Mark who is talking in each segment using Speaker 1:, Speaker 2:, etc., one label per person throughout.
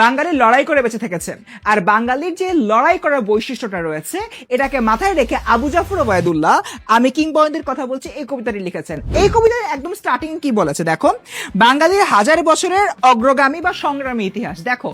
Speaker 1: বাঙালি লড়াই করে বেঁচে থেকেছেন। আর বাঙালির যে লড়াই করার বৈশিষ্ট্যটা রয়েছে, এটাকে মাথায় রেখে আবু জাফর ওবায়দুল্লাহ আমি কিংবদন্তির কথা বলছি এই কবিতাটি লিখেছেন। এই কবিতার একদম স্টার্টিং কি বলেছে দেখো? বাঙালির হাজার বছরের অগ্রগামী বা সংগ্রামী ইতিহাস। দেখো,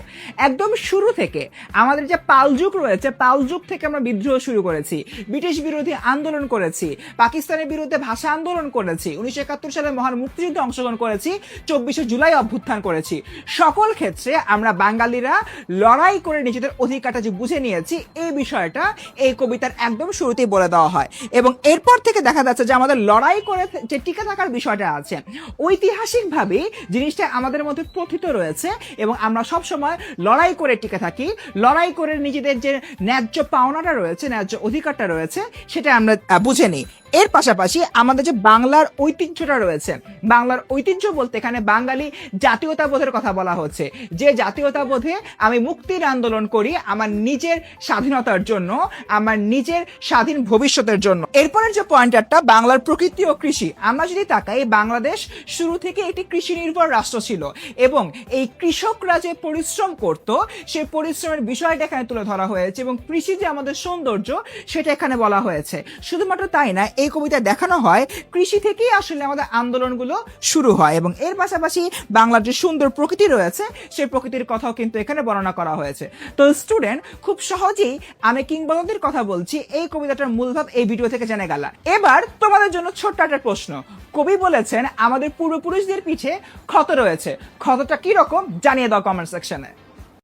Speaker 1: একদম শুরু থেকে আমাদের যে পাল যুগ রয়েছে, পাল যুগ থেকে আমরা বিদ্রোহ শুরু করেছি, ব্রিটিশ বিরোধী আন্দোলন করেছি, পাকিস্তানের বিরুদ্ধে ভাষা আন্দোলন করেছি, উনিশশো একাত্তর সালে মহান মুক্তিযুদ্ধে অংশগ্রহণ করেছি, চব্বিশে জুলাই অভ্যুত্থান করেছি। সকল ক্ষেত্রে আমরা বাঙালিরা লড়াই করে নিজেদের অধিকারটা যে বুঝে নিয়েছি, এই বিষয়টা এই কবিতার একদম শুরুতেই বলে দেওয়া হয়। এবং এরপর থেকে দেখা যাচ্ছে যে আমাদের লড়াই করে যে টিকে থাকার বিষয়টা আছে, ঐতিহাসিকভাবে জিনিসটা আমাদের মধ্যে প্রথিত রয়েছে এবং আমরা সব সময় লড়াই করে টিকে থাকি, লড়াই করে নিজেদের যে ন্যায্য পাওনাটা রয়েছে, ন্যায্য অধিকারটা রয়েছে, সেটা আমরা বুঝে নিই। এর পাশাপাশি আমাদের যে বাংলার ঐতিহ্যটা রয়েছে, বাংলার ঐতিহ্য বলতে এখানে বাঙালি জাতীয়তাবোধের কথা বলা হচ্ছে। যে জাতীয়তাবোধে আমি মুক্তির আন্দোলন করি আমার নিজের স্বাধীনতার জন্য, আমার নিজের স্বাধীন ভবিষ্যতের জন্য। এরপরের যে পয়েন্টারটা, বাংলার প্রকৃতি ও কৃষি। আমরা যদি তাকাই, বাংলাদেশ শুরু থেকে একটি কৃষি নির্ভর রাষ্ট্র ছিল এবং এই কৃষকরা যে পরিশ্রম করত, সেই পরিশ্রমের বিষয়টা এখানে তুলে ধরা হয়েছে এবং কৃষি যে আমাদের সৌন্দর্য, সেটা এখানে বলা হয়েছে। শুধুমাত্র তাই না এই কবিতায় দেখানো হয় কৃষি থেকেই আসলে আমাদের আন্দোলনগুলো শুরু হয় এবং এর পাশাপাশি বাংলার যে সুন্দর প্রকৃতি রয়েছে, সেই প্রকৃতির কথাও কিন্তু এখানে বর্ণনা করা হয়েছে। তো স্টুডেন্ট খুব সহজেই আমি কিংবদন্তির কথা বলছি, এই কবিতাটার মূলভাব এই ভিডিও থেকে জেনে গেল এবার তোমাদের জন্য ছোট্ট একটা প্রশ্ন। কবি বলেছেন, আমাদের পূর্বপুরুষদের পিছে ক্ষত রয়েছে। ক্ষতটা কি রকম জানিয়ে দাও কমেন্ট সেকশনে